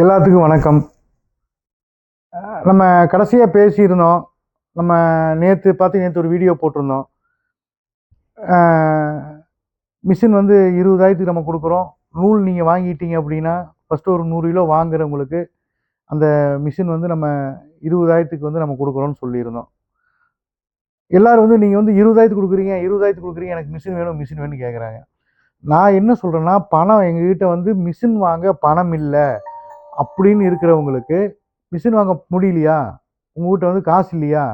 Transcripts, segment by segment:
எல்லாத்துக்கும் வணக்கம். நம்ம கடைசியாக பேசியிருந்தோம். நம்ம நேற்று பார்த்து நேற்று ஒரு வீடியோ போட்டிருந்தோம். மிஷின் வந்து இருபதாயிரத்துக்கு நம்ம கொடுக்குறோம். நூல் நீங்கள் வாங்கிட்டீங்க அப்படின்னா ஃபஸ்ட்டு ஒரு நூறு கிலோ வாங்குறவங்களுக்கு அந்த மிஷின் வந்து நம்ம இருபதாயிரத்துக்கு வந்து நம்ம கொடுக்குறோம்னு சொல்லியிருந்தோம். எல்லோரும் வந்து நீங்கள் வந்து இருபதாயிரத்துக்கு கொடுக்குறீங்க இருபதாயிரத்துக்கு கொடுக்குறீங்க எனக்கு மிஷின் வேணும் மிஷின் வேணும்னு கேட்குறாங்க நான் என்ன சொல்கிறேன்னா பணம் எங்ககிட்ட வந்து மிஷின் வாங்க பணம் இல்லை. அப்படின்னு இருக்கிறவங்களுக்கு மிஷின் வாங்க முடியலையா? உங்ககிட்ட வந்து காசு இல்லையா?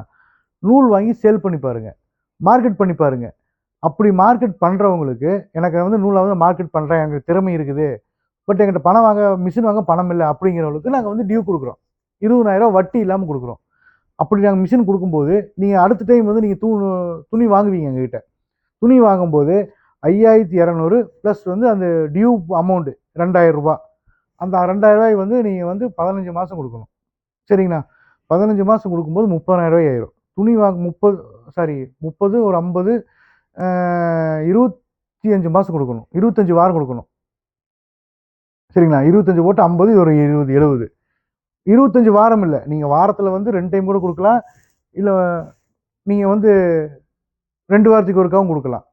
நூல் வாங்கி சேல் பண்ணி பாருங்கள் மார்க்கெட் பண்ணி பாருங்கள் அப்படி மார்க்கெட் பண்ணுறவங்களுக்கு எனக்கு வந்து நூலை வந்து மார்க்கெட் பண்ணுறேன் எனக்கு திறமை இருக்குது. பட் எங்கிட்ட பணம் வாங்க மிஷின் வாங்க பணம் இல்லை அப்படிங்கிறவங்களுக்கு நாங்கள் வந்து டியூ கொடுக்குறோம். இருபதாயிரம் வட்டி இல்லாமல் கொடுக்குறோம். அப்படி நாங்கள் மிஷின் கொடுக்கும்போது நீங்கள் அடுத்த டைம் வந்து நீங்கள் தூ துணி வாங்குவீங்க எங்ககிட்ட. துணி வாங்கும்போது ஐயாயிரத்தி இரநூறு ப்ளஸ் வந்து அந்த டியூ அமௌண்ட்டு ரெண்டாயிரம் ரூபாய். அந்த ரெண்டாயிரரூவாய் வந்து நீங்கள் வந்து பதினஞ்சு மாதம் கொடுக்கணும். சரிங்கண்ணா பதினஞ்சு மாதம் கொடுக்கும்போது முப்பதாயிரரூவாய் ஆயிரும். துணி வாங்க முப்பது சாரி முப்பது ஒரு ஐம்பது இருபத்தி அஞ்சு மாதம் கொடுக்கணும். இருபத்தஞ்சி வாரம் கொடுக்கணும். சரிங்களா? இருபத்தஞ்சி போட்டு ஐம்பது ஒரு இருபது எழுபது. இருபத்தஞ்சி வாரம் இல்லை. நீங்கள் வாரத்தில் வந்து ரெண்டு டைம் கூட கொடுக்கலாம். இல்லை நீங்கள் வந்து ரெண்டு வாரத்துக்கு ஒருக்காவும் கொடுக்கலாம்.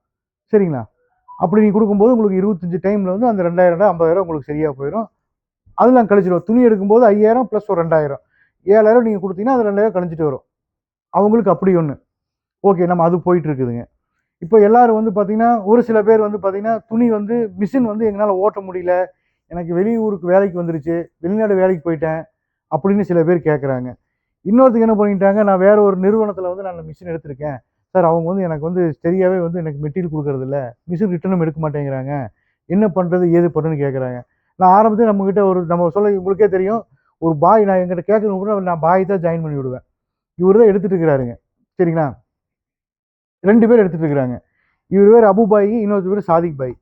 சரிங்களா? அப்படி நீங்கள் கொடுக்கும்போது உங்களுக்கு இருபத்தஞ்சி டைமில் வந்து அந்த ரெண்டாயிரம் ரூபாய் ஐம்பதாயிரம் உங்களுக்கு சரியாக போயிடும் அதெல்லாம் கழிச்சிடுவோம் துணி எடுக்கும்போது ஐயாயிரம் ப்ளஸ் ஒரு ரெண்டாயிரம். ஏழாயிரம் நீங்கள் கொடுத்தீங்கன்னா அது ரெண்டாயிரம் கழிச்சிட்டு வரும். அவங்களுக்கு அப்படி ஒன்று ஓகே நம்ம அது போயிட்டு இருக்குதுங்க. இப்போ எல்லாரும் வந்து பார்த்திங்கன்னா ஒரு சில பேர் வந்து பார்த்திங்கன்னா துணி வந்து மிஷின் வந்து எங்களால் ஓட்ட முடியல. எனக்கு வெளியூருக்கு வேலைக்கு வந்துருச்சு. வெளிநாடு வேலைக்கு போயிட்டேன். அப்படின்னு சில பேர் கேட்குறாங்க இன்னொருத்துக்கு என்ன பண்ணிட்டாங்க நான் வேறு ஒரு நிறுவனத்தில் வந்து நான் மிஷின் எடுத்திருக்கேன். சார் அவங்க வந்து எனக்கு வந்து சரியாகவே வந்து எனக்கு மெட்டீரியல் கொடுக்குறதில்ல. மிஷின் ரிட்டர்னும் எடுக்க மாட்டேங்கிறாங்க. என்ன பண்ணுறது ஏது பண்ணுன்னு கேட்குறாங்க நான் ஆரம்பத்தில் நம்மக்கிட்ட ஒரு நம்ம சொல்ல உங்களுக்கே தெரியும் ஒரு பாய் நான் எங்கிட்ட கேட்கணும் கூட நான் பாய் தான் ஜாயின் பண்ணி விடுவேன். இவர் தான் எடுத்துட்டு இருக்கிறாருங்க. சரிங்களா? ரெண்டு பேர் எடுத்துட்டு இருக்கிறாங்க. இவர் பேர் அபு பாய் இன்னொரு பேர் சாதிக் பாய்.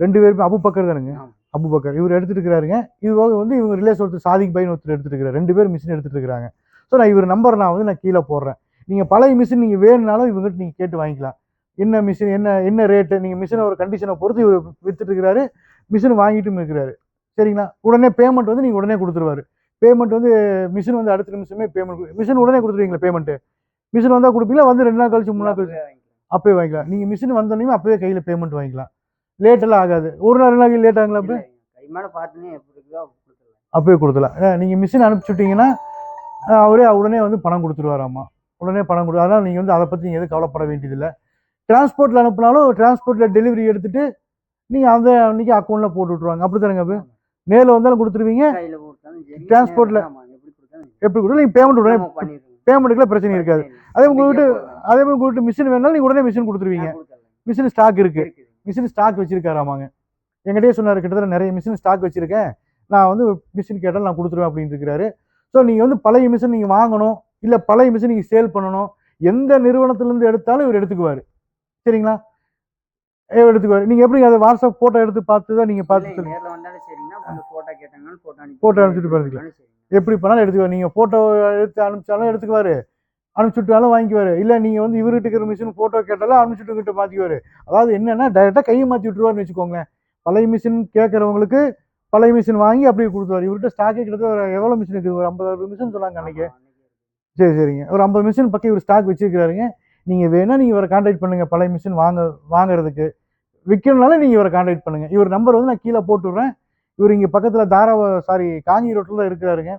ரெண்டு பேருமே அபு பக்கர் தானுங்க. அபு பக்கர். இவர் எடுத்துட்டு இருக்கிறாருங்க. இது போக வந்து இவங்க ரிலேஸ் ஒருத்தர் சாதிக் பைன்னு ஒருத்தர் எடுத்துட்டு இருக்கிறார். ரெண்டு பேர் மிஷின் எடுத்துட்டு இருக்கிறாங்க. ஸோ நான் இவர் நம்பர் நான் வந்து நான் கீழே போடுறேன். நீங்கள் பழைய மிஷின் நீங்கள் வேணும்னாலும் இவங்ககிட்ட நீங்கள் கேட்டு வாங்கிக்கலாம். என்ன மிஷின் என்ன என்ன ரேட்டு நீங்கள் மிஷினை ஒரு கண்டிஷனை பொறுத்து இவர் வித்துட்டு இருக்கிறாரு. மிஷின் வாங்கிட்டும் இருக்கிறாரு. சரிங்களா? உடனே பேமெண்ட் வந்து நீங்கள் உடனே கொடுத்துருவாரு. பேமெண்ட் வந்து மிஷின் வந்து அடுத்த நிமிஷமே பேமெண்ட் மிஷின் உடனே கொடுத்துருவீங்களா பேமெண்ட்டு மிஷின் வந்தால் கொடுப்பீங்களா? வந்து ரெண்டு நாள் கழிச்சு மூணு நாள் கழிச்சு? அப்பவே வாங்கிக்கலாம். நீங்கள் மிஷின் வந்தோடனே அப்பவே கையில் பேமெண்ட் வாங்கிக்கலாம். லேட் எல்லாம் ஆகாது. ஒரு நாள் ரெண்டு நாள் லேட் ஆகுங்களா அப்போ கை மேல பார்த்துனே எப்படி இருக்குதோ அப்படி கொடுத்துருவேன். அப்பவே கொடுத்துலாம் நீங்கள் மிஷின் அனுப்பிச்சுட்டிங்கன்னா அவரே உடனே வந்து பணம் கொடுத்துருவாராம்மா உடனே பணம் கொடு அதனால் நீங்கள் வந்து அதை பற்றி நீங்கள் எதுவும் கவலைப்பட வேண்டியதில்லை. டிரான்ஸ்போர்ட்டில் அனுப்புனாலும் டிரான்ஸ்போர்ட்டில் டெலிவரி எடுத்துட்டு நீங்கள் அந்த அன்னைக்கு அக்கௌண்ட்டில் போட்டு விட்ருவாங்க அப்படி? தானேங்க அப்போ நேரில் வந்தாலும் கொடுத்துருவீங்க. ஆமா, எப்படி கொடுத்தாலும் நீங்கள் பேமெண்ட் உடனே. பேமெண்ட்டுக்குலாம் பிரச்சனை இருக்காது. அதே உங்கள்கிட்ட அதே மாதிரி உங்கள்கிட்ட மிஷின் வேணாலும் நீங்கள் உடனே மிஷின் கொடுத்துருவீங்க. மிஷின் ஸ்டாக் இருக்குது. மிஷின் ஸ்டாக் வச்சிருக்காராமாங்க. என்கிட்டயே சொன்னார் கிட்டத்தட்ட நிறைய மிஷின் ஸ்டாக் வச்சிருக்கேன். நான் வந்து மிஷின் கேட்டாலும் நான் கொடுத்துருவேன் அப்படின்னு இருக்கிறாரு. ஸோ நீங்கள் வந்து பழைய மிஷின் நீங்கள் வாங்கணும். இல்லை பழைய மிஷின் நீங்கள் சேல் பண்ணணும். எந்த நிறுவனத்துலேருந்து எடுத்தாலும் இவர் எடுத்துக்குவார். சரிங்களா? எடுத்துக்குவார் நீங்கள் எப்படி அதை வாட்ஸ்அப் ஃபோட்டோ எடுத்து பார்த்து தான் நீங்கள் பார்த்து இல்லை, சொல்லுங்க நேர்ல வந்தாலும் சரிங்கன்னா கேட்டாங்கன்னாலும் photo அனுப்பி Photo அனுப்பிச்சிட்டு பாருங்க. சரிங்க. எப்படி பண்ணாலும் எடுத்துக்குவார் நீங்கள் ஃபோட்டோ எடுத்து அனுப்பிச்சாலும் எடுத்துக்குவார். அனுப்பிச்சுட்டாலும் வாங்கிக்குவார். இல்லை நீங்கள் வந்து இவர்கிட்ட இருக்கிற மிஷின் ஃபோட்டோ கேட்டாலும் அனுப்பிச்சுட்டு கிட்ட மாற்றிக்குவார் அதாவது என்னன்னா டைரெக்டாக கையை மாற்றி விட்டுருவாருன்னு வச்சுக்கோங்களேன். பழைய மிஷின் கேட்குறவங்களுக்கு பழைய மிஷின் வாங்கி அப்படியே கொடுத்துருவார். இவர்கிட்ட ஸ்டாக்கே கிட்டத்தட்ட ஒரு எவ்வளோ மிஷின் இருக்குது? ஒரு ஐம்பது மிஷின் சொன்னாங்க அன்னைக்கு. சரி சரிங்க. ஒரு ஐம்பது மிஷின் பக்கம் இவர் ஸ்டாக் வச்சிருக்கிறாருங்க. நீங்கள் வேணால் நீங்கள் இவரை காண்டாக்ட் பண்ணுங்கள் பழைய மிஷின் வாங்க வாங்குறதுக்கு. விற்கணுனாலும் நீங்கள் இவரை காண்டாக்ட் பண்ணுங்கள் இவர் நம்பர் வந்து நான் கீழே போட்டு விட்றேன் இவர் இங்கே பக்கத்தில் தாராவ சாரி காஞ்சி ரோட்டில் தான் இருக்கிறாருங்க.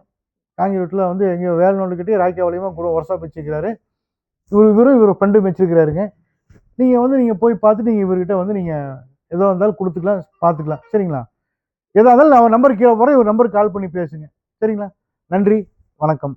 காஞ்சி ரோட்டில் வந்து எங்கேயோ வேலநோண்டுக்கிட்டே ராக்கியாவளியமாக கூட ஒர்க்ஷாப் வச்சுருக்கிறாரு. இவர் இவரும் இவர் ஃப்ரெண்டு வச்சுருக்கிறாருங்க. நீங்கள் வந்து நீங்கள் போய் பார்த்துட்டு நீங்கள் இவர்கிட்ட வந்து நீங்கள் எதோ இருந்தாலும் கொடுத்துக்கலாம் பார்த்துக்கலாம். சரிங்களா? எதாக இருந்தாலும் நான் நம்பர் கீழே போகிறேன் இவர் நம்பருக்கு கால் பண்ணி பேசுங்க. சரிங்களா? நன்றி. வணக்கம்.